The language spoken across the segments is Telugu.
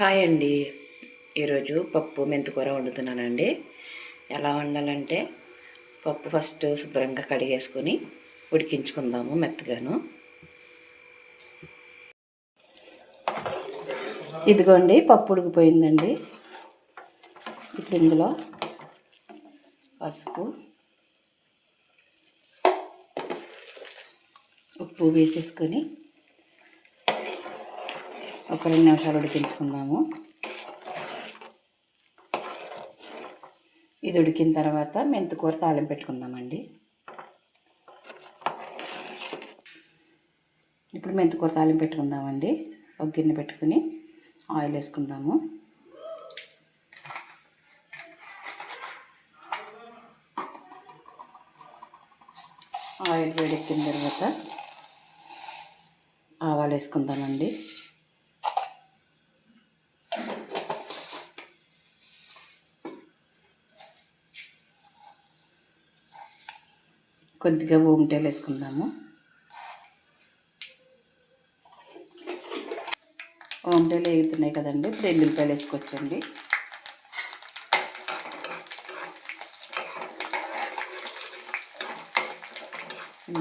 హాయ్ అండి. ఈరోజు పప్పు మెంతికూర వండుతున్నానండి. ఎలా వండాలంటే పప్పు ఫస్ట్ శుభ్రంగా కడిగేసుకొని ఉడికించుకుందాము మెత్తగాను. ఇదిగోండి పప్పు ఉడికిపోయిందండి. ఇప్పుడు ఇందులో పసుపు ఉప్పు వేసేసుకొని ఒక రెండు నిమిషాలు ఉడికించుకుందాము. ఇది ఉడికిన తర్వాత మెంతికూర తాలింపు పెట్టుకుందామండి. ఇప్పుడు మెంతికూర తాలింపు పెట్టుకుందామండి. ఒక గిన్నె పెట్టుకుని ఆయిల్ వేసుకుందాము. ఆయిల్ వేడెక్కిన తర్వాత ఆవాలు వేసుకుందామండి. కొద్దిగా ఓమిటేలు వేసుకుందాము. ఓమిటేలు వేగుతున్నాయి కదండి ఇప్పుడు ఎల్లుల్లిపాయలు వేసుకోవచ్చండి.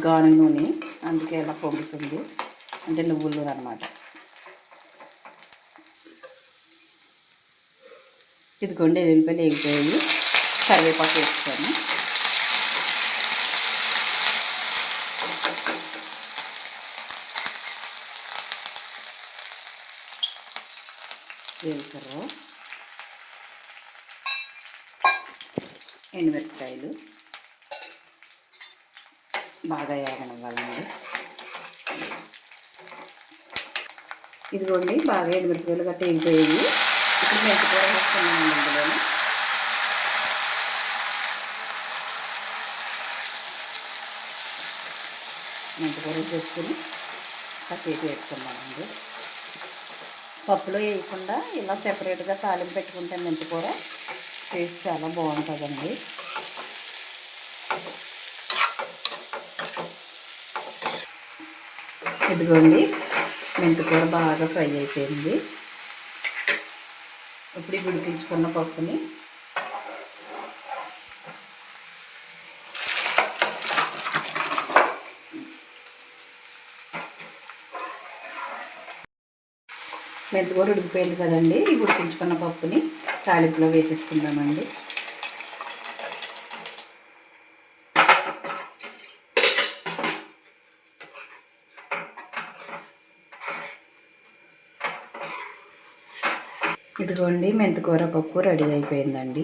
గాను నూనె అందుకే ఎలా పొంగుతుంది. అంటే నువ్వులు అనమాట ఇదిగోండి ఎల్లుల్లిపాయలు వేగిపోయాయి కరివేపాకు వేసుకొని జీలకర్ర ఎండుమిరపకాయలు బాగా ఏగనివ్వాలండి ఇదిగోండి బాగా ఎండుమిరపకాయలు గట్ట వేగిపోయాయి ఇప్పుడు మెంతికూర వేస్తున్నాను వేస్తున్నామండి ఇందులో మెంతికూర వేసుకొని కాసేపు వేసుకున్నామండి పప్పులో వేయకుండా ఇలా సెపరేట్గా తాలింపు పెట్టుకుంటే మెంతికూర టేస్ట్ చాలా బాగుంటుందండి. ఇదిగోండి మెంతికూర బాగా ఫ్రై అయిపోయింది. ఇప్పుడు ఈ గుడికించుకున్న పప్పుని మెంతికూర ఉడికిపోయింది కదండి. ఈ ఉడికించుకున్న పప్పుని తాలింపులో వేసేసుకుందామండి. ఇదిగోండి మెంతికూర పప్పు రెడీ అయిపోయిందండి.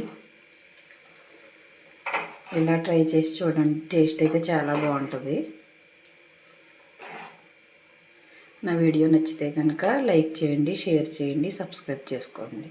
ఇలా ట్రై చేసి చూడండి టేస్ట్ అయితే చాలా బాగుంటుంది. నా వీడియో నచ్చితే కనుక లైక్ చేయండి షేర్ చేయండి సబ్స్క్రైబ్ చేసుకోండి.